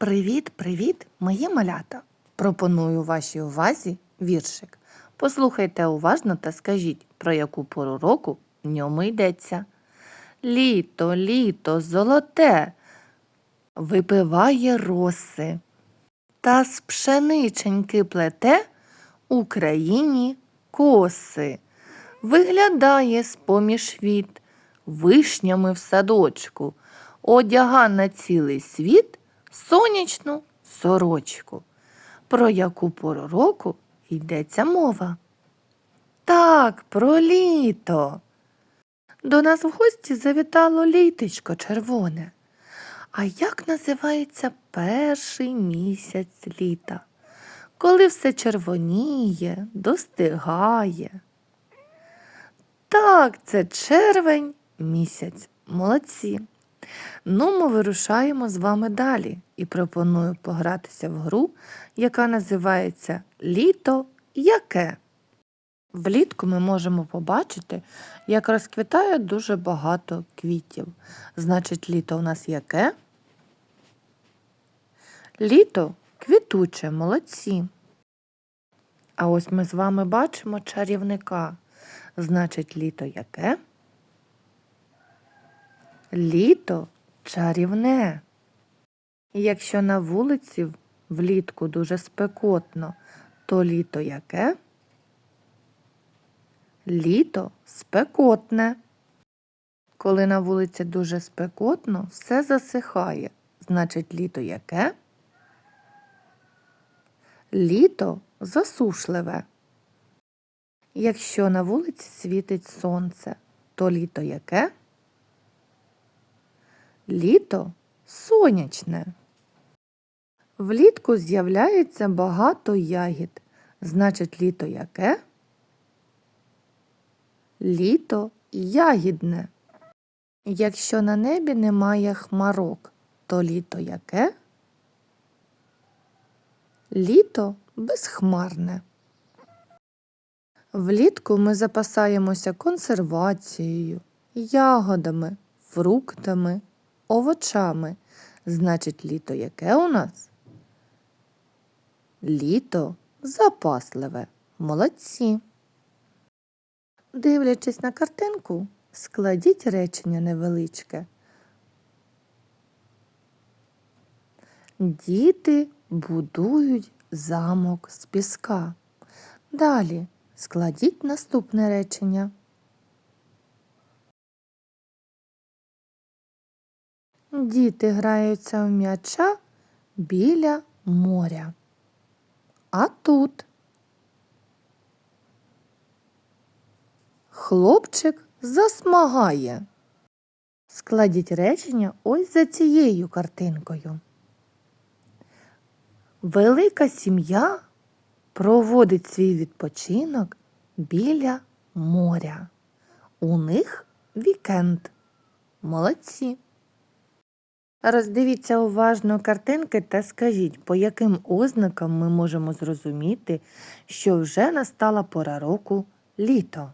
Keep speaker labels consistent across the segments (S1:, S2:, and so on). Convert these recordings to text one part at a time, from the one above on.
S1: Привіт-привіт, мої малята! Пропоную вашій увазі віршик. Послухайте уважно та скажіть, про яку пору року в ньому йдеться. Літо, літо, золоте, випиває роси, та з пшениченьки плете Україні коси. Виглядає з-поміж віт вишнями в садочку, одяга на цілий світ сонячну сорочку. Про яку пору року йдеться мова? Так, про літо. До нас в гості завітало літечко червоне. А як називається перший місяць літа? Коли все червоніє, достигає. Так, це червень місяць. Молодці. Ну, ми вирушаємо з вами далі і пропоную погратися в гру, яка називається Літо яке. Влітку ми можемо побачити, як розквітає дуже багато квітів. Значить, літо у нас яке? Літо квітуче, молодці. А ось ми з вами бачимо чарівника. Значить, літо яке? Літо чарівне. Якщо на вулиці влітку дуже спекотно, то літо яке? Літо спекотне. Коли на вулиці дуже спекотно, все засихає. Значить, літо яке? Літо засушливе. Якщо на вулиці світить сонце, то літо яке? Літо сонячне. Влітку з'являється багато ягід. Значить, літо яке? Літо ягідне. Якщо на небі немає хмарок, то літо яке? Літо безхмарне. Влітку ми запасаємося консервацією, ягодами, фруктами, овочами. Значить, літо яке у нас? Літо запасливе. Молодці. Дивлячись на картинку, складіть речення невеличке. Діти будують замок з піска. Далі складіть наступне речення. Діти граються в м'яча біля моря. А тут хлопчик засмагає. Складіть речення ось за цією картинкою. Велика сім'я проводить свій відпочинок біля моря. У них вікенд. Молодці. Роздивіться уважно картинки та скажіть, по яким ознакам ми можемо зрозуміти, що вже настала пора року літо.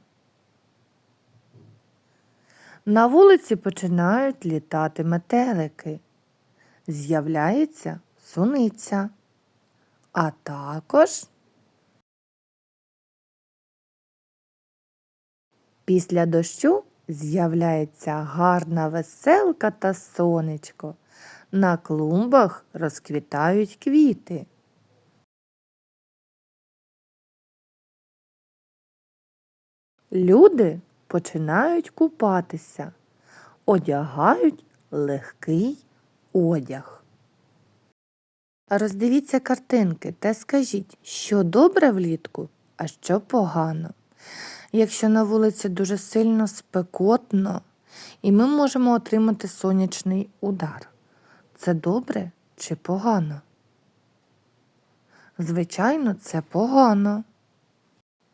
S1: На вулиці починають літати метелики. З'являється суниця. А також після дощу з'являється гарна веселка та сонечко. На клумбах розквітають квіти. Люди починають купатися, одягають легкий одяг. Роздивіться картинки та скажіть, що добре влітку, а що погано. Якщо на вулиці дуже сильно спекотно, і ми можемо отримати сонячний удар. Це добре чи погано? Звичайно, це погано.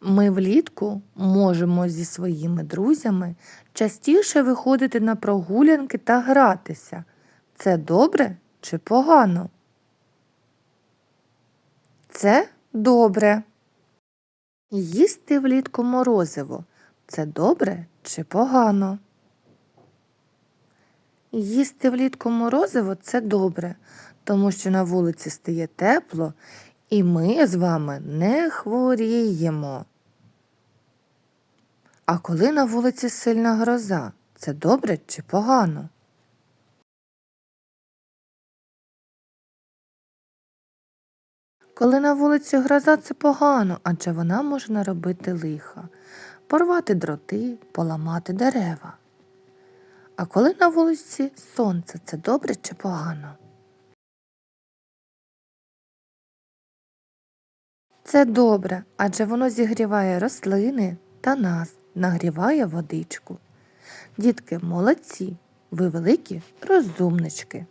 S1: Ми влітку можемо зі своїми друзями частіше виходити на прогулянки та гратися. Це добре чи погано? Це добре. Їсти влітку морозиво це добре чи погано? Їсти влітку морозиво це добре, тому що на вулиці стає тепло, і ми з вами не хворіємо. А коли на вулиці сильна гроза, це добре чи погано? Коли на вулиці гроза, це погано, адже вона може наробити лиха, порвати дроти, поламати дерева. А коли на вулиці сонце, це добре чи погано? Це добре, адже воно зігріває рослини та нас, нагріває водичку. Дітки молодці, ви великі розумнички.